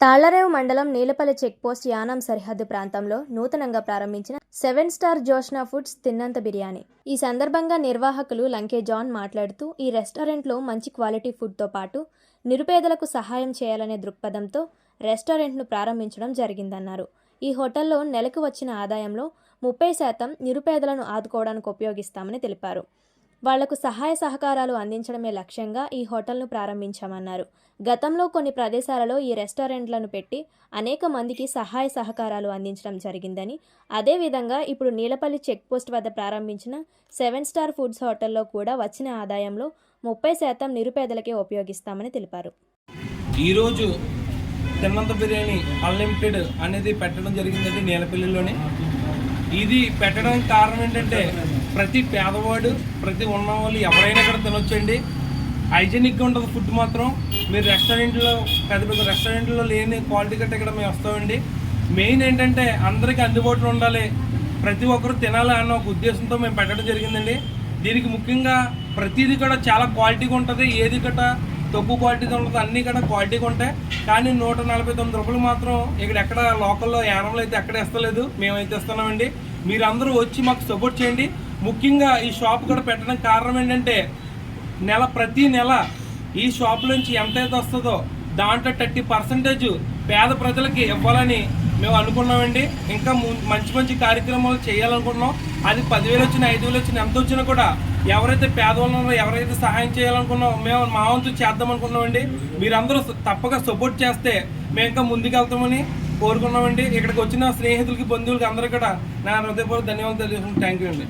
తాళ్ళరేవు మండలం నీలపల్లి చెక్పోస్ట్ యానాం సరిహద్దు ప్రాంతంలో నూతనంగా ప్రారంభించిన సెవెన్ స్టార్ జోష్నా ఫుడ్స్ తిన్నంత బిర్యానీ. ఈ సందర్భంగా నిర్వాహకులు లంకే జాన్ మాట్లాడుతూ ఈ రెస్టారెంట్లో మంచి క్వాలిటీ ఫుడ్తో పాటు నిరుపేదలకు సహాయం చేయాలనే దృక్పథంతో రెస్టారెంట్ను ప్రారంభించడం జరిగిందన్నారు. ఈ హోటల్లో నెలకు వచ్చిన ఆదాయంలో ముప్పై శాతం నిరుపేదలను ఆదుకోవడానికి ఉపయోగిస్తామని తెలిపారు. వాళ్ళకు సహాయ సహకారాలు అందించడమే లక్ష్యంగా ఈ హోటల్ను ప్రారంభించామన్నారు. గతంలో కొన్ని ప్రదేశాలలో ఈ రెస్టారెంట్లను పెట్టి అనేక మందికి సహాయ సహకారాలు అందించడం జరిగిందని అదేవిధంగా ఇప్పుడు నీలపల్లి చెక్పోస్ట్ వద్ద ప్రారంభించిన సెవెన్ స్టార్ ఫుడ్స్ హోటల్లో కూడా వచ్చిన ఆదాయంలో ముప్పై శాతం నిరుపేదలకే ఉపయోగిస్తామని తెలిపారు. ఈరోజు తిన్నంత బిర్యానీ అన్లిమిటెడ్ అనేది పెట్టడం జరిగిందండి నీలపల్లిలోనే. ఇది పెట్టడానికి కారణం ఏంటంటే ప్రతి పేదవాడు ప్రతి ఉన్నవాళ్ళు ఎవరైనా కూడా తినొచ్చండి. హైజీనిక్గా ఉంటుంది ఫుడ్ మాత్రం. మీరు రెస్టారెంట్లో పెద్ద పెద్ద రెస్టారెంట్లో లేని క్వాలిటీ గట్ట ఇక్కడ మేము వస్తామండి. మెయిన్ ఏంటంటే అందరికీ అందుబాటులో ఉండాలి. ప్రతి ఒక్కరు తినాలి అన్న ఒక ఉద్దేశంతో మేము పెట్టడం జరిగిందండి. దీనికి ముఖ్యంగా ప్రతిదీ కూడా చాలా క్వాలిటీగా ఉంటుంది. ఏది గట్ట తక్కువ క్వాలిటీతో ఉంటుంది అన్నీ కూడా క్వాలిటీగా ఉంటాయి. కానీ నూట నలభై తొమ్మిది రూపాయలు మాత్రం ఇక్కడ ఎక్కడ లోకల్లో యానంలో అయితే ఎక్కడ ఇస్తలేదు. మేమైతే ఇస్తున్నామండి. మీరందరూ వచ్చి మాకు సపోర్ట్ చేయండి. ముఖ్యంగా ఈ షాప్ కూడా పెట్టడానికి కారణం ఏంటంటే నెల ప్రతి నెల ఈ షాప్ నుంచి ఎంతైతే వస్తుందో దాంట్లో థర్టీ పర్సెంటేజ్ పేద ప్రజలకి ఇవ్వాలని మేము అనుకున్నామండి. ఇంకా మంచి మంచి కార్యక్రమాలు చేయాలనుకుంటున్నాం. అది పదివేలు వచ్చిన ఐదు వేలు వచ్చిన ఎంత వచ్చినా కూడా ఎవరైతే పేదవాళ్ళు ఎవరైతే సహాయం చేయాలనుకున్నాం మేము మా వంతు చేద్దాం అనుకున్నామండి మీరందరూ తప్పక సపోర్ట్ చేస్తే మేము ఇంకా ముందుకెళ్తామని కోరుకున్నామండి. ఇక్కడికి వచ్చిన స్నేహితులకి బంధువులకి అందరూ కూడా నా హృదయపూర్వక ధన్యవాదాలు తెలియజేస్తున్నాను. థ్యాంక్ యూ అండి.